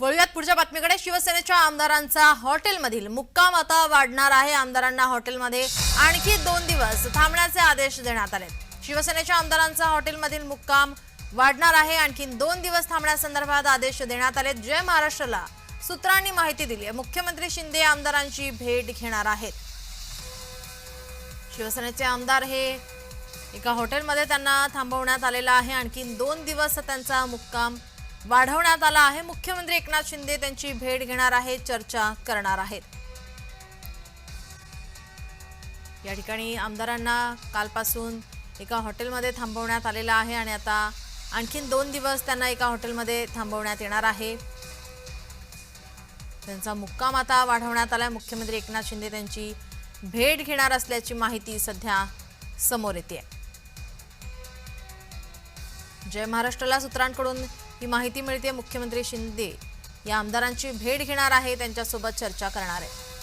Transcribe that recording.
वळूयात पुढच्या बातमीकडे. शिवसेनेच्या आमदारांचा हॉटेलमधील मुक्काम आता वाढणार आहे. आमदारांना हॉटेलमध्ये आणखी दोन दिवस थांबण्याचे आदेश देण्यात आले शिवसेनेच्या आमदारांचा हॉटेलमधील मुक्काम वाढणार आहे. आणखी दोन दिवस थांबण्यासंदर्भात आदेश देण्यात आले जय महाराष्ट्रला सूत्रांनी माहिती दिली आहे. मुख्यमंत्री शिंदे आमदारांची भेट घेणार आहेत. शिवसेनेचे आमदार हे एका हॉटेलमध्ये त्यांना थांबवण्यात आलेला आहे. आणखी दोन दिवस त्यांचा मुक्काम वाढवण्यात आला आहे. मुख्यमंत्री एकनाथ शिंदे त्यांची भेट घेणार आहेत चर्चा करणार आहेत. या ठिकाणी आमदारांना कालपासून एका हॉटेलमध्ये थांबवण्यात आलेलं आहे आणि आता आणखीन दोन दिवस त्यांना एका हॉटेलमध्ये थांबवण्यात येणार आहे. त्यांचा मुक्काम आता वाढवण्यात आला आहे मुख्यमंत्री एकनाथ शिंदे त्यांची भेट घेणार असल्याची माहिती सध्या समोर येते जय महाराष्ट्राला सूत्रांकडून ही माहिती मिळते मुख्यमंत्री शिंदे. या आमदारांची भेट घेणार आहे त्यांच्यासोबत चर्चा करणार आहे.